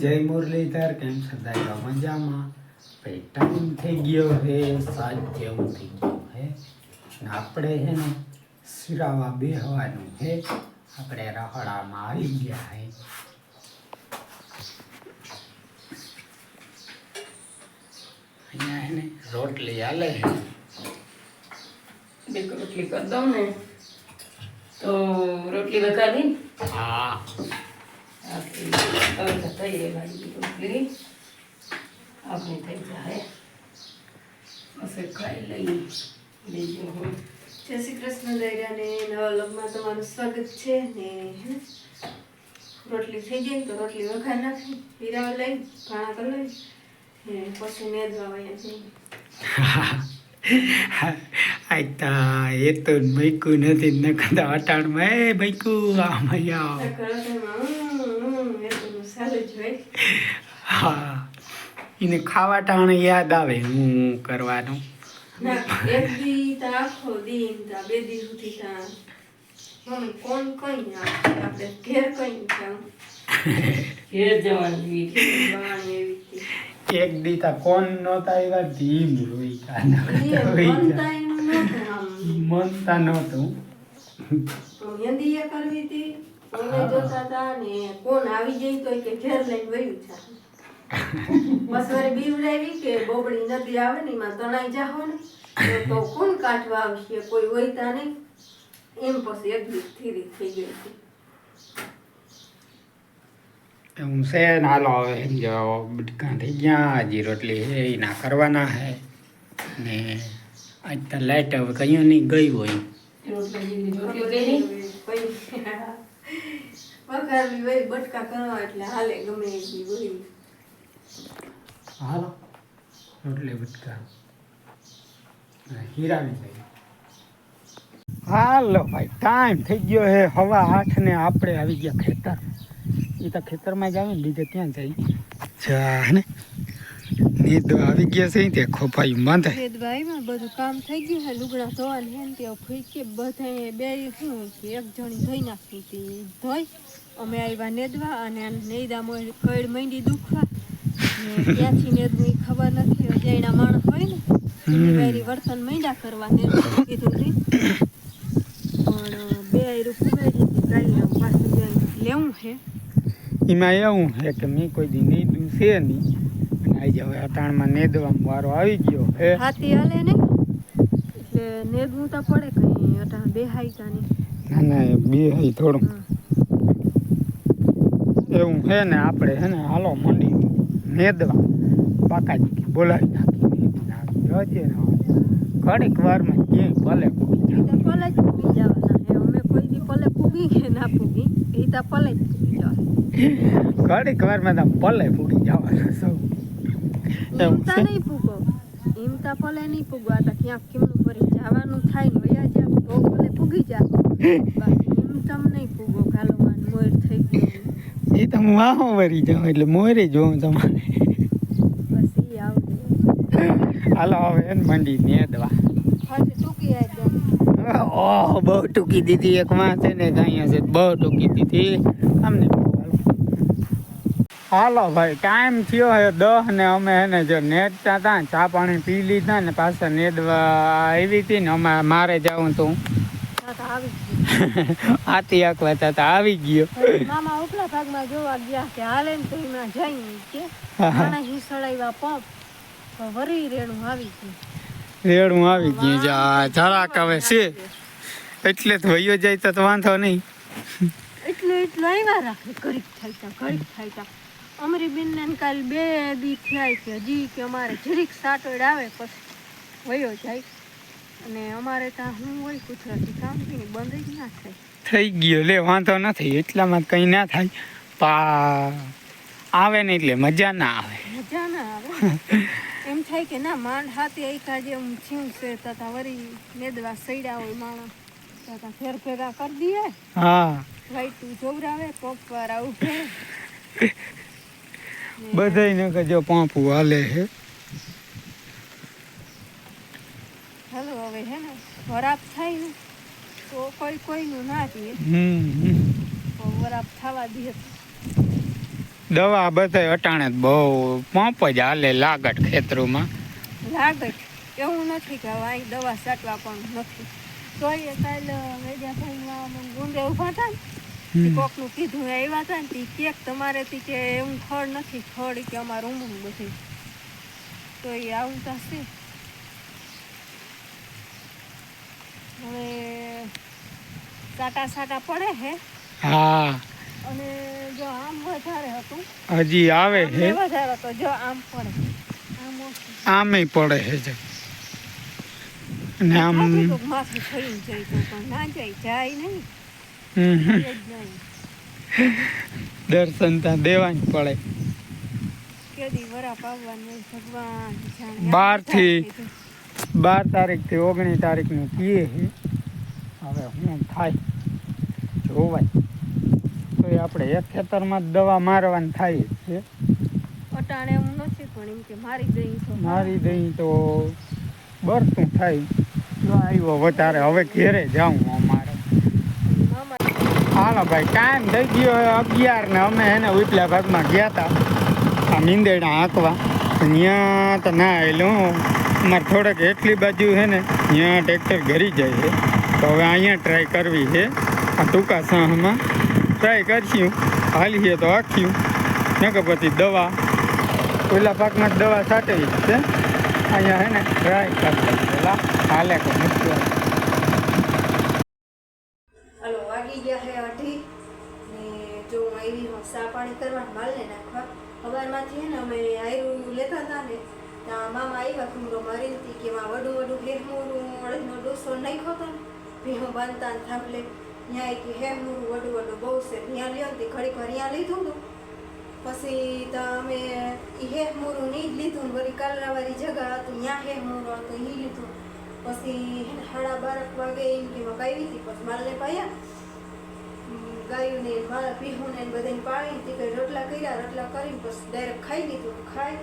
જય મુરલીધર કેમ દાદા મજામાં? ભાઈ ટાઈમ થઈ ગયો હે સાત જેવું થઈ ગયું હે. આપણે છે ને શિરાવા બેહવાનું હે. આપણે રહોડામાં આવી ગયા હે. અહીંયા હે ને રોટલી હાલે હે. બે રોટલી કરી દઉં ને? તો રોટલી વઘારી હા. આપણી થઈ રહી ભાઈ રોટલી આપણે થઈ જાય પછી ખાઈ લઈએ બીજું હોય જય શ્રી કૃષ્ણ દૈરાને નવા લોગમાં તમારું સ્વાગત છે ને હે રોટલી થઈ ગઈ તો રોટલી વઘાર નાખી હીરાઓ લઈ ભાણા કરી લઈ ને પછી મેં વયા જઈ આ તા એ તો મૈકું નથી નકતા અટાણમાં એ મૈકું આ મૈયા હા એને ખાવા ટાણે યાદ આવે હું કરવાનું. એક દી તા કોણ નહોતા એવા ધીમ રોઈતા મનતા નહોતું મહેંદી કરવી હતી? કોને જોતા હતા ને કોણ આવી જઈ તો કે ઘેર લઈને વયું છે બસ વળી બીવડાવી કે બોબડી નદી આવે ને એમાં તણાઈ જાહો ને તો- કોણ કાઢવા આવશે કોઈ વહીતા નહીં. એમ પછી એક દિવસ થીરી થઈ ગઈ હતી. હું છે ને હાલો હવે જો બટકા થઈ ગયા હજી રોટલી છે એના કરવાના હે ને આજ તો લાઈટ હવે કયું નહીં ગઈ હોય. રોટલી હાલો ભાઈ ટાઈમ થઈ ગયો હે, હવા આઠ ને આપણે આવી ગયા ખેતર. એ તો ખેતરમાં જ આવે ને બીજે ક્યાં જાય? જા ને. ને તો આવી ગયા છે તે ખોપાઈ બાંધે વેદભાઈમાં બધું કામ થઈ ગયું છે લુગડા ધોવાનું હે ને તે ફૂઈકે બધા બે શું કે એક જણી ધોઈ નાખી હતી. ધોઈ અમે આવ્યા નેદવા અને નેદા નેદામાં કડ માંડી દુખવા. ને ક્યાંથી નેદવું ખબર નથી અજાયણા માણસ હોય ને એની વર્તન માંડ્યા કરવા ને કીધું હતી પણ બે રૂપિયા કાલે પાછું લેવું છે. એમાં એવું છે કે મેં કોઈ દી નહીં છે નહીં. આજે હવે અટાણમાં નેદવામાં વારો આવી ગયો હે હાથી હાલે ને? એટલે નેદવું તો પડે કઈ અટા બેહાઈ તા ના. ના એ બે હાઈ થોડું એવું છે ને આપણે હે ને હાલો મંડી નેદવા. બાકાજી કે બોલાવી નાખી હજે ઘડીક વારમાં ક્યાંય ભલે તો પલે જ પૂગી જવાના. હે અમે કોઈ દી ભલે પૂગી કે ના પૂગી એ તો પલે જ પૂગી જવાના. ઘડીક વારમાં તો ભલે પૂરી જવાના સૌ. એવું છે? નહીં પૂગો એમ તો પલે નહીં પૂગવા તો ક્યાંક કેમનું ભરી જવાનું થાય ને વયા જા તો પલે પૂગી જા બાકી એમ તમ નહીં પૂગો કાલોમાં મોર થઈ ગયો. એ તો હું વાહો વરી જાઉં એટલે મોરે જોઉં તમારે. બસ આવડે હાલો હવે મંડી મંડી નેદવા હજી ટૂંકી આવી ઓહ બહુ ટૂંકી દીધી. એક માં છે ને અહીંયા છે બહુ ટૂંકી દીધી. અમને હાલો ભાઈ ટાઈમ થયો હે દહ ને અમે એને જો નેદતા હતા ચા પાણી પી લીધા ને પાછા નેદવા આવી હતી ને અમે મારે જવું તું તો આવી ગયું. હતા આવી ગયો. મામા ઉપલા ભાગમાં જોવા ગયા કે હાલે ને તો એમાં જઈ કે માણસ હિસડાવ્યા પંપ વરી રેણું આવી ગયું. રેડું આવી ગયું જા જરાક હવે છે. એટલે તો વયો જાય તો વાંધો નહીં. એટલે એટલું આવ્યા રાખે ઘડીક થાય ઘડીક થાય તા અમરી બેન ને કાલ બે દી થયા કે હજી કે અમારે જરીક સાટોડ આવે પછી વયો જાય. અને અમારે ત્યાં હું હોય કુદરતી કામ બી બંધ જ ના થાય. થઈ ગયો. લે વાંધો નથી. એટલામાં કંઈ ના થાય. પા આવે ને એટલે મજા ના આવે. મજા ના આવે. એમ થાય કે ના માંડ હાથે એકા જેમ છીણ છે તથા વરી મેદવા સૈડા હોય માણસ. તથા ફેર ફેરા કરી દઈએ. હા. વાઈટું જોવરાવે પપ્પર ઉભે. બધાય ને જો પાંપુ હાલે છે. હાલો હવે હે ને ખરાબ થાય ને તો કોઈ કોઈનું ના દે હમ હમ. વરાપ થવા દે દવા બધાય અટાણે બહુ પંપ જ હાલે લાગટ ખેતરોમાં. માં છે. એવું નથી કે હવે દવા સાટવા પણ નથી. તો એ કાલ વેજાભાઈમાં ગુંડે ઊભા હતા ને કોકનું કીધું આવ્યા હતા ને તે કેક તમારે તી કે એવું ખડ નથી ખડ કે અમારું ઊંઘું બધું. તો એ આવતા છે હવે સાટા સાટા પડે હે? હા. અને જો આમ વધારે હતું. હજી આવે હે? વધારે હતો જો આમ પડે. આમ આમે પડે હે જો. ને આમ માથું ફરીને જાય તો ના જાય જાય નહીં. દર્શન ત્યાં દેવા જ પડે. બારથી બાર તારીખથી ઓગણીસ બારથી. નું કીએ હવે હું થાય. જોવાય. તો આપણે એક ખેતરમાં જ દવા મારવાની થાય છે. મારી દઈ તો મારી દઈ તો બરતું થાય. આવ્યો વધારે હવે ઘેરે જાઉં મામા હાલો ભાઈ ટાઈમ થઈ ગયો અગિયાર ને અમે એને ઉપલા ભાગમાં ગયા હતા આ મીંદેડા હાંકવા. ત્યાં તો ના આવેલું અમારે થોડેક એટલી બાજુ છે ને, ત્યાં ટ્રેક્ટર ઘરી જાય છે તો હવે અહીંયા ટ્રાય કરવી છે આ ટૂંકા સાહમાં ટ્રાય કરશું. હાલીએ તો આખ્યું નકર પછી દવા. ઓલા પાકમાં દવા સાટવી છે. અહીંયા છે ને ટ્રાય કરવી પેલા હાલે કોઈ સા પાણી કરવા માલને નાખવા. સવારમાંથી એને અમે આયરું લેતા હતા ને ત્યાં મામા આવ્યા ખુમરો મારી હતી કે એમાં વડું વડું હેમુરું અડદનો ડોસો નાખ્યો હતો ને, ભેહું બાંધતા ને થાંભલે. ત્યાં કે હેમુરું વડું વડું બહુ છે. ત્યાં લ્યો ને ઘડીક ત્યાં લીધું હતું પછી તો અમે હેમુરું નહીં જ લીધું વળી કાલરાવાળી જગા હતું, ત્યાં હેમુરું હતું એ લીધું. પછી સાડા બારક વાગે એમ કે મગાવી હતી, પછી માલને પાયા ગાયુંને મારા પીહુંને ને બધાને પાણી તે કઈ રોટલા કર્યા, રોટલા કરીને પછી ડાયરેક્ટ ખાઈ લીધું ખાઈ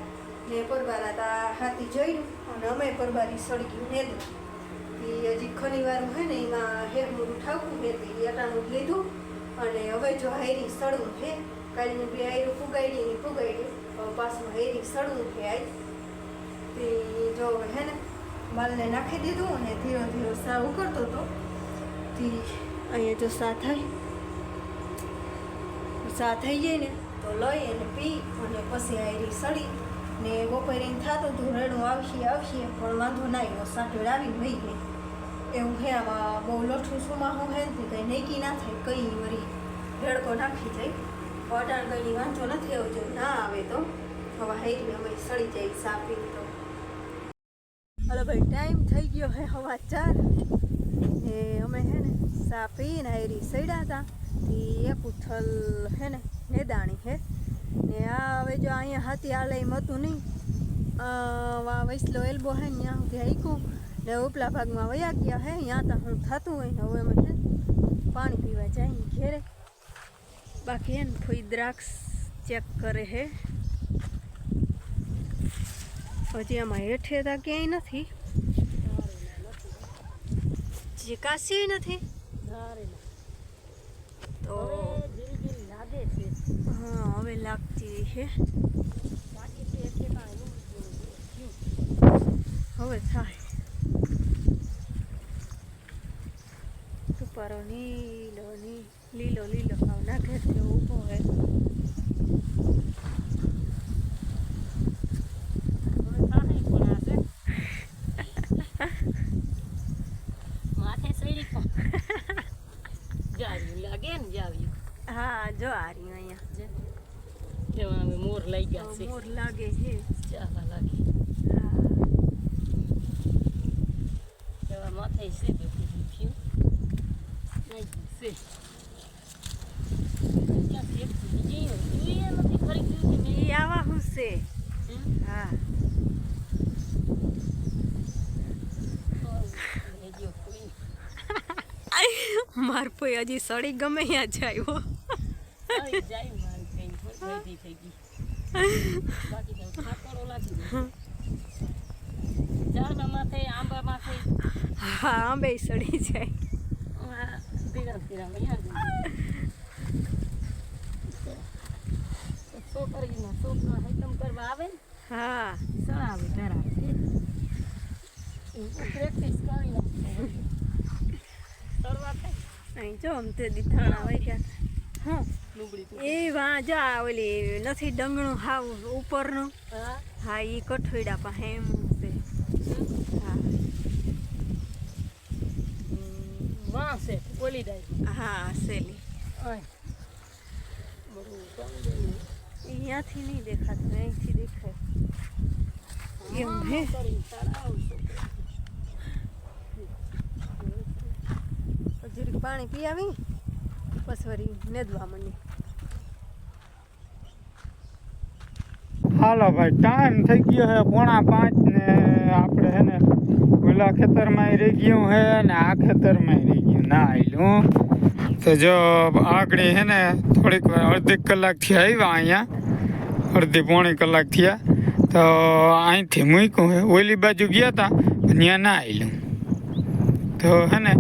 ને પરબારા તા હાથી જોયું અને અમે પરબારી સળગી ને એ હજી ખનીવારું હોય ને એમાં હેરમું ઠાકું મેં તે અટાણું લીધું અને હવે જો હાયરી સળવું છે. કાલની બે હાયરું ફુગાડી ને ફુગાડ્યું હવે પાછું હાયરી સળવું છે આજ. તે જો હે ને માલને નાખી દીધું અને ધીરો ધીરો સા ઉકળતો હતો તે અહીંયા જો સા થાય. સા થઈ જાય ને, તો લઈ અને પી અને પછી આયરી સડી. ને બપોરે થતું હતું રેડું આવશે આવશે, પણ વાંધો ના આવ્યો સાંઠોડ આવીને વહી ગઈ. એવું હે આમાં બહુ લોઠું સુમાં હું હે ને કંઈ નૈકી ના થાય, કઈ વળી રેડકો નાખી જાય. અટાણ કંઈ વાંધો નથી આવજો ના આવે તો. હવે હૈરી અમે સડી જાય સાપી તો. હલો ભાઈ, ટાઈમ થઈ ગયો હે, હવા ચાર. એ અમે હે ને સા પીને આયરી સડ્યા હતા. તે એક ઉથલ હે ને નેદાણી હે. ને આ હવે જો અહીંયા હાથી આલયમ હતું નહીં. વા વૈસલો એલ્બો હે ને ત્યાં સુધી હાઈકું ને ઉપલા ભાગમાં વયા ગયા હે. ત્યાં તો હું થતું હોય ને હવે અમે હે પાણી પીવા જાય ઘેરે. બાકી હે ને ફોઈ દ્રાક્ષ ચેક કરે હે. હજી આમાં હેઠે તા ક્યાંય નથી. જે કાશી નથી તો હા હવે લાગતી છે. હવે થાય. સુપારો નીલો ની લીલો લીલો. હાવ નાખે છે ઊભો હે માથે સડી પણ જાવ્યું લાગે ને જાવ્યું હા જો આ રહ્યું અહીંયા. તેમાં હવે મોર લઈ ગયા છે. મોર લાગે છે. ચાલા લાગે. તેવા માથે છે બેઠી થયું છે. આવા હું છે હા. હજી સડી ગમે ત્યાં જાયો આવી હા આંબે સડી જાય. હા. સળાવે ધરાવે જો આમ તે દીથાણા હોય ગયા એ વા જા ઓલી નથી ડંગણું હાવ ઉપરનું. હા. એ કઠોડા પાસે એમ છે. હા. છે બોલી જાય હા સેલી. અહીંયાથી નહીં દેખાતું અહીંથી દેખાય. એમ હે જરીક પાણી પી આવી પછી વળી નેદવા માંડી. હાલો ભાઈ ટાઈમ થઈ ગયો છે, પોણા પાંચ ને આપણે હે ને ઓલા ખેતરમાં રહી ગયું હે ને આ ખેતરમાં રહી ગયું. ના આવેલું તો જો આગળ હે ને થોડીક અડધી કલાકથી આવ્યા અહીંયા, અડધી પોણી કલાક થયા, તો અહીંથી મૂક્યું હે ઓલી બાજુ ગયા હતા ત્યાં ના આવેલું તો હે ને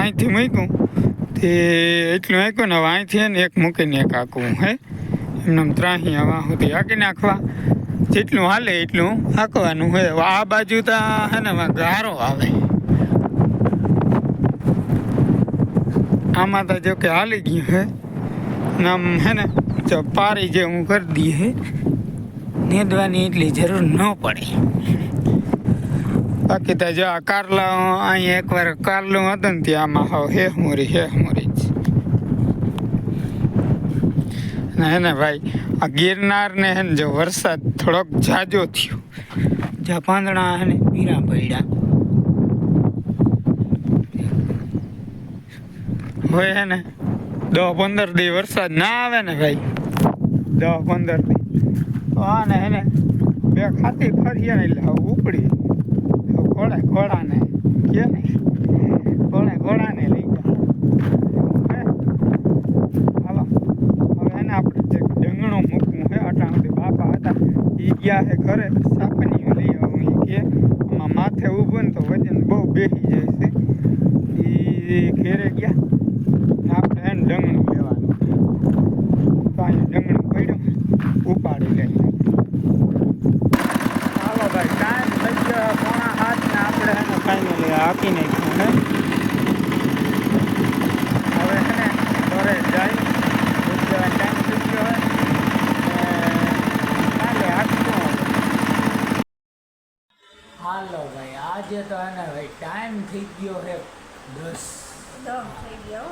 અહીંથી મૂક્યું તે એટલું આંક્યું ને હવે અહીંથી ને એક મૂકીને એક આંકવું, હે? એમને ત્રાહી હવા સુધી આંકી નાખવા. જેટલું હાલે એટલું આંકવાનું, હે? આ બાજુ તો હે ને ગારો આવે. આમાં તો જો કે હાલી ગયું, હે? ને આમ હે ને, જો પારી જે હું કરી દઈએ નેદવાની એટલી જરૂર ન પડે. બાકી તો જો આ કારલા અહીંયા એકવાર કારલું હતું ને ત્યાં આમાં હાવ હે મોરી હે મોરી ને હે ને ભાઈ, આ ગિરનાર ને હે જો વરસાદ થોડોક જાજો થયો. જ્યાં પાંદડા હે ને પીરા પડ્યા. હોય હે ને દસ પંદર દી વરસાદ ના આવે ને ભાઈ. દસ પંદર દી. આ ને હે ને બે ખાતી ને એટલે ઉપડી. ઘોડાને કે ને ઘોડા ઘોડાને લઈ ગયા હે હાલો હવે એને આપણે જે ડંગણું મૂકવું છે આટલા સુધી બાપા હતા એ ગયા છે ઘરે સાપની લઈ આવું એ કે આમાં માથે ઊભું ને તો વજન બહુ બેસી જાય છે એ ઘેરે ગયા ને આપણે એને ડંગણું લેવાનું તો અહીંયા ડંગણું પડ્યું ઉપાડી લઈને ચાલો ભાઈ ટાઈમ થઈ ગયો પોણા હાથ ને આપણે એને હાકી નાખ્યું ને હવે છે ને ઘરે જાય ટાઈમ થઈ ગયો હોય હાલો ભાઈ આજે તો એને ભાઈ ટાઈમ થઈ ગયો હે દસ. થઈ ગયો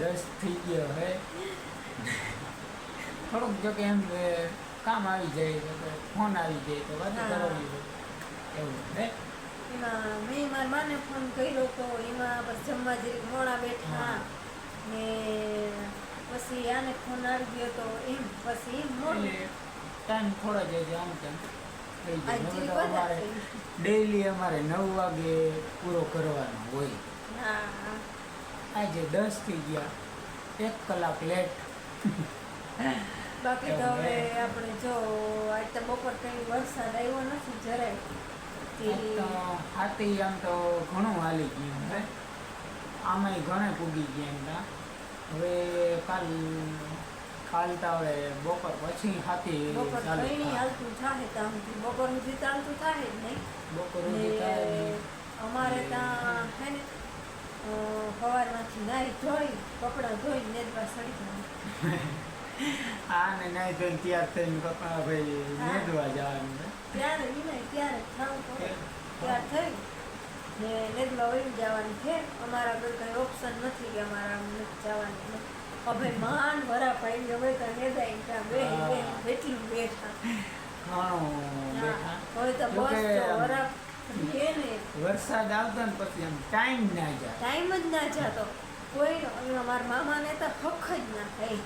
દસ થઈ ગયો હે. થોડુંક જો કે એમ કે કામ આવી જાય ફોન આવી જાય તો વાત. કરવાની એવું હે? એમાં મેં મારા માને ફોન કર્યો તો એમાં પછી જમવા જરીક મોડા બેઠા ને પછી આને ફોન આવી ગયો તો એમ પછી એમ મોડું. ટાઈમ થોડો જ છે આમ તેમ ડેઈલી અમારે નવ વાગે પૂરો કરવાનો હોય. હા. આજે દસ થઈ ગયા. એક કલાક લેટ બાકી તો હવે આપણે જો આજ તો બપોર કઈ વરસાદ આવ્યો નથી જરાય. હાથી આમ તો ઘણું હાલી ગયું હે આમાંય ઘણે પૂગી ગયા એમ તા. હવે કાલ કાલ તો હવે બપોર પછી હાથી બપોર હાલતું થાય ત્યાં સુધી બપોર સુધી ચાલતું થાય જ નહીં. બપોર. અમારે ત્યાં હે ને સવારમાંથી નાહી ધોઈ કપડાં ધોઈ ને સડી જવાનું નહીં તો તૈયાર થઈને પપ્પા ભાઈ નેદવા જવાનું. ત્યારે વિનાય ત્યારે ત્યાર. થઈ ને નેદવા વહી જવાનું છે. અમારા આગળ કઈ ઓપ્શન નથી કે અમારા નથી જવાનું. હવે મહાન વરા પાડી હવે તો નેદાય ત્યાં બે. બે કેટલું બેઠા. હવે તો બસ વરા વરસાદ આવતો ને પછી આમ ટાઈમ ના જાય. ટાઈમ જ ના જાતો. કોઈ મારા મામાને તો ફખ જ ના થાય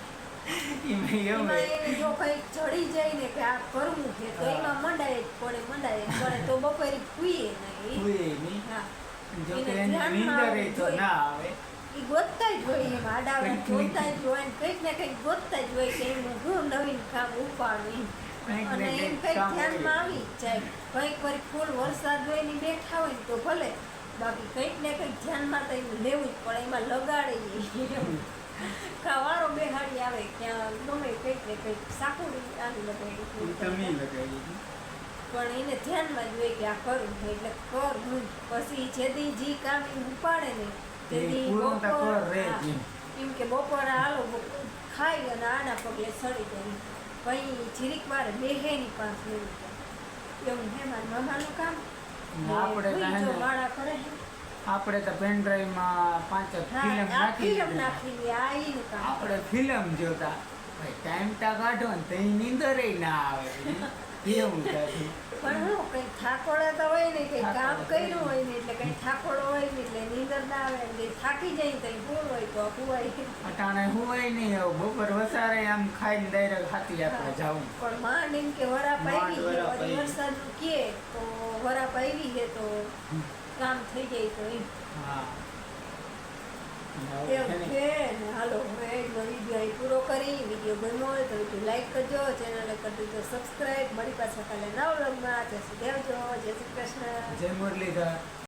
એમાં એવું એમાં હે. એને જો કંઈક ચડી જાય ને કે આ કરવું છે તો એમાં મંડાય જ પડે મંડાય જ પડે. તો બપોરે ખુઈએ નહીં. હા. જો કે એની ધ્યાનમાં નીંદર આવવું ય તો ના આવે. એ ગોતતા જ હોય એમ આડાવડા કંઈક જ હોય ને કંઈક ને કંઈક ગોતતા જ હોય કે એનું શું નવીન કામ ઉપાડવું અને એમ કંઈક ધ્યાનમાં આવી જ જાય. કંઈક વાર ફૂલ વરસાદ હોય ને બેઠા હોય તો ભલે. બાકી કંઈક ને કંઈક ધ્યાનમાં તો લેવું જ પડે એમાં લગાડે. ખાવારો બેહાડી આવે ત્યાં ગમે કંઈક ને કંઈક સાકુડી આની લગાવી પણ એને ધ્યાનમાં જોઈએ કે આ કરું એટલે કર હું. પછી જેથી જી કામ ઈ ઉપાડે ને તેથી. એમ. એમ કે બપોરે હાલો ખાઈ અને આના પગલે સડી જાય. પછી જીરીક વાર બેહે ની પાંચ મિનિટ. એવું હે મારા મામાનું કામ? આપણે માળા કરે આપણે તો પેન ડ્રાઈવમાં પાંચ ફિલ્મ નાખી આપણે ફિલ્મ જોતા ભાઈ ટાઈમ તા કાઢો ને તો નીંદર ના આવે. એવું થતું પણ હું કઈ થાકોડે તો હોય ને કઈ કામ કર્યું હોય ને એટલે કઈ થાકોડો હોય ને એટલે નીંદર ના આવે ને થાકી જાય કઈ ભૂલ હોય તો હુવાય અટાણે હુંય નહીં હવે બપોર વસારે આમ ખાઈને ડાયરેક્ટ હાથી આપણે જાવું પણ માં એમ કે વરાપ માંડ આવી. વરસાદ કે તો વરાપ આવી છે તો કામ થઈ જાય તો એમ. છે હાલો હવે આજનો વીડિયો અહીં પૂરો કરી વીડિયો ગમ્યો હોય તો વીડિયો લાઈક કરજો ચેનલને કરી દેજો સબસ્ક્રાઈબ મારી પાસે કાલે નવ વ્લોગમાં જય શ્રી દેવજો જય શ્રી કૃષ્ણ. જય મુરલીધર.